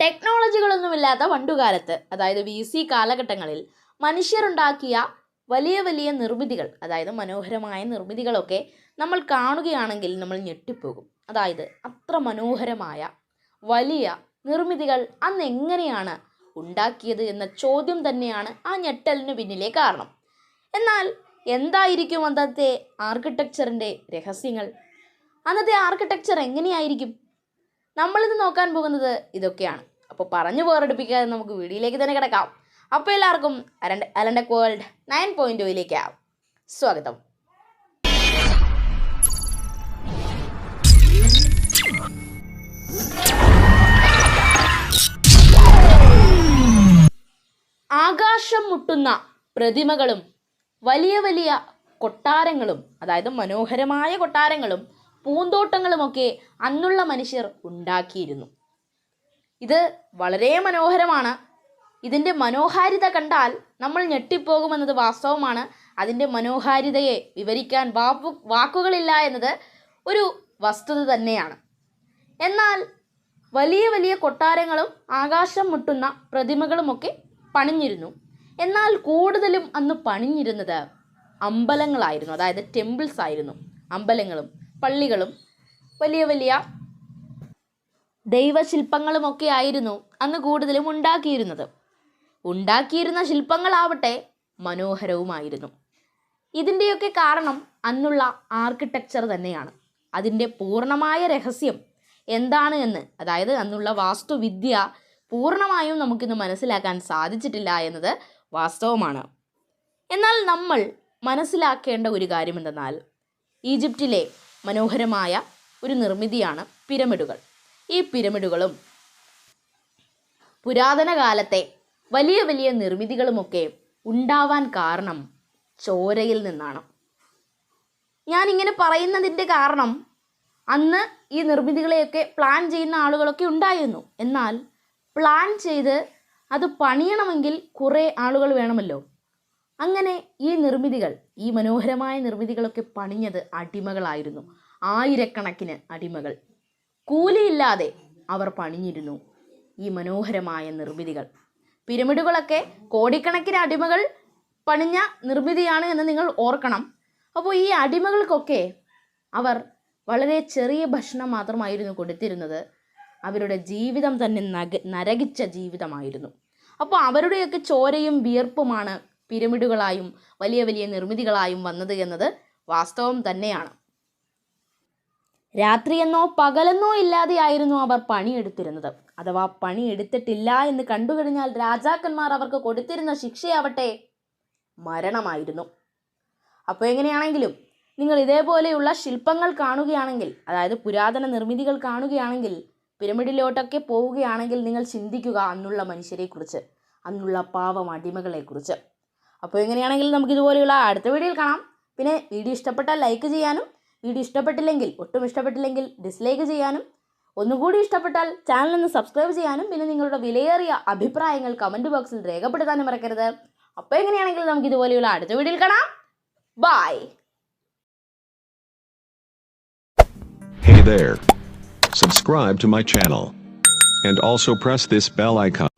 ടെക്നോളജികളൊന്നുമില്ലാത്ത പണ്ടുകാലത്ത് അതായത് V C കാലഘട്ടങ്ങളിൽ മനുഷ്യരുണ്ടാക്കിയ വലിയ വലിയ നിർമ്മിതികൾ അതായത് മനോഹരമായ നിർമ്മിതികളൊക്കെ നമ്മൾ കാണുകയാണെങ്കിൽ നമ്മൾ ഞെട്ടിപ്പോകും. അതായത് അത്ര മനോഹരമായ വലിയ നിർമ്മിതികൾ അന്ന് എങ്ങനെയാണ് ഉണ്ടാക്കിയത് എന്ന ചോദ്യം തന്നെയാണ് ആ ഞെട്ടലിന് പിന്നിലെ കാരണം. എന്നാൽ എന്തായിരിക്കും അന്നത്തെ ആർക്കിടെക്ചറിന്റെ രഹസ്യങ്ങൾ? അന്നത്തെ ആർക്കിടെക്ചർ എങ്ങനെയായിരിക്കും? നമ്മളിത് നോക്കാൻ പോകുന്നത് ഇതൊക്കെയാണ്. അപ്പോൾ പറഞ്ഞു വേറെടുപ്പിക്കാതെ നമുക്ക് വീഡിയോയിലേക്ക് തന്നെ കിടക്കാം. അപ്പോൾ എല്ലാവർക്കും അലണ്ട അലണ്ടക് വേൾഡ് നയൻ പോയിന്റ് ഒയിലേക്ക് സ്വാഗതം. ആകാശം മുട്ടുന്ന പ്രതിമകളും വലിയ വലിയ കൊട്ടാരങ്ങളും അതായത് മനോഹരമായ കൊട്ടാരങ്ങളും പൂന്തോട്ടങ്ങളുമൊക്കെ അന്നുള്ള മനുഷ്യർ ഉണ്ടാക്കിയിരുന്നു. ഇത് വളരെ മനോഹരമാണ്. ഇതിന്റെ മനോഹാരിത കണ്ടാൽ നമ്മൾ ഞെട്ടിപ്പോകുമെന്നത് വാസ്തവമാണ്. അതിന്റെ മനോഹാരിതയെ വിവരിക്കാൻ വാപ്പു വാക്കുകളില്ല എന്നത് ഒരു വസ്തുത തന്നെയാണ്. എന്നാൽ വലിയ വലിയ കൊട്ടാരങ്ങളും ആകാശം മുട്ടുന്ന പ്രതിമകളുമൊക്കെ പണിഞ്ഞിരുന്നു. എന്നാൽ കൂടുതലും അന്ന് പണിഞ്ഞിരുന്നത് അമ്പലങ്ങളായിരുന്നു. അതായത് ടെമ്പിൾസ് ആയിരുന്നു. അമ്പലങ്ങളും പള്ളികളും വലിയ വലിയ ദൈവശില്പങ്ങളുമൊക്കെ ആയിരുന്നു അന്ന് കൂടുതലും ഉണ്ടാക്കിയിരുന്നത്. ഉണ്ടാക്കിയിരുന്ന ശില്പങ്ങളാവട്ടെ മനോഹരവുമായിരുന്നു. ഇതിന്റെയൊക്കെ കാരണം അന്നുള്ള ആർക്കിടെക്ചർ തന്നെയാണ്. അതിന്റെ പൂർണമായ രഹസ്യം എന്താണ് എന്ന് അതായത് അന്നുള്ള വാസ്തുവിദ്യ പൂർണമായും നമുക്കിന്ന് മനസ്സിലാക്കാൻ സാധിച്ചിട്ടില്ല എന്നത് വാസ്തവമാണ്. എന്നാൽ നമ്മൾ മനസ്സിലാക്കേണ്ട ഒരു കാര്യം എന്തെന്നാൽ ഈജിപ്തിലെ മനോഹരമായ ഒരു നിർമ്മിതിയാണ് പിരമിഡുകൾ. ഈ പിരമിഡുകളും. പുരാതന കാലത്തെ വലിയ വലിയ നിർമ്മിതികളുമൊക്കെ ഉണ്ടാവാൻ കാരണം ചോരയിൽ നിന്നാണ്. ഞാൻ ഇങ്ങനെ പറയുന്നതിന്റെ കാരണം അന്ന് ഈ നിർമ്മിതികളെയൊക്കെ പ്ലാൻ ചെയ്യുന്ന ആളുകളൊക്കെ ഉണ്ടായിരുന്നു. എന്നാൽ പ്ലാൻ ചെയ്ത് അത് പണിയണമെങ്കിൽ കുറേ ആളുകൾ വേണമല്ലോ. അങ്ങനെ ഈ നിർമ്മിതികൾ ഈ മനോഹരമായ നിർമ്മിതികളൊക്കെ പണിഞ്ഞത് അടിമകളായിരുന്നു. ആയിരക്കണക്കിന് അടിമകൾ. കൂലിയില്ലാതെ അവർ പണിഞ്ഞിരുന്നു. ഈ മനോഹരമായ നിർമ്മിതികൾ. പിരമിഡുകളൊക്കെ കോടിക്കണക്കിന് അടിമകൾ പണിഞ്ഞ നിർമ്മിതിയാണ് എന്ന് നിങ്ങൾ ഓർക്കണം. അപ്പോൾ ഈ അടിമകൾക്കൊക്കെ അവർ വളരെ ചെറിയ ഭക്ഷണം മാത്രമായിരുന്നു കൊടുത്തിരുന്നത്. അവരുടെ ജീവിതം തന്നെ നഗ നരകിച്ച ജീവിതമായിരുന്നു. അപ്പോൾ അവരുടെയൊക്കെ ചോരയും വിയർപ്പുമാണ് പിരമിഡുകളായും വലിയ വലിയ നിർമ്മിതികളായും വന്നത് എന്നത് വാസ്തവം തന്നെയാണ്. രാത്രിയെന്നോ പകലെന്നോ ഇല്ലാതെയായിരുന്നു അവർ പണിയെടുത്തിരുന്നത്. അഥവാ പണിയെടുത്തിട്ടില്ല എന്ന് കണ്ടുകഴിഞ്ഞാൽ രാജാക്കന്മാർ അവർക്ക് കൊടുത്തിരുന്ന ശിക്ഷയാവട്ടെ മരണമായിരുന്നു. അപ്പോൾ എങ്ങനെയാണെങ്കിലും നിങ്ങൾ ഇതേപോലെയുള്ള ശില്പങ്ങൾ കാണുകയാണെങ്കിൽ അതായത് പുരാതന നിർമ്മിതികൾ കാണുകയാണെങ്കിൽ പിരമിഡിലോട്ടൊക്കെ പോവുകയാണെങ്കിൽ നിങ്ങൾ ചിന്തിക്കുക അന്നുള്ള മനുഷ്യരെക്കുറിച്ച് അന്നുള്ള പാവം അടിമകളെക്കുറിച്ച്. അപ്പോൾ എങ്ങനെയാണെങ്കിൽ നമുക്ക് ഇതുപോലെയുള്ള അടുത്ത വീഡിയോയിൽ കാണാം. പിന്നെ വീഡിയോ ഇഷ്ടപ്പെട്ടാൽ ലൈക്ക് ചെയ്യാനും വീഡിയോ ഇഷ്ടപ്പെട്ടില്ലെങ്കിൽ ഒട്ടും ഇഷ്ടപ്പെട്ടില്ലെങ്കിൽ ഡിസ്ലൈക്ക് ചെയ്യാനും ഒന്നുകൂടി ഇഷ്ടപ്പെട്ടാൽ ചാനൽ ഒന്ന് സബ്സ്ക്രൈബ് ചെയ്യാനും പിന്നെ നിങ്ങളുടെ വിലയേറിയ അഭിപ്രായങ്ങൾ കമന്റ് ബോക്സിൽ രേഖപ്പെടുത്താനും മറക്കരുത് അപ്പോൾ എങ്ങനെയാണെങ്കിൽ നമുക്ക് ഇതുപോലെയുള്ള അടുത്ത വീഡിയോയിൽ കാണാം bye Hey there. Subscribe to my channel. And also press this bell icon.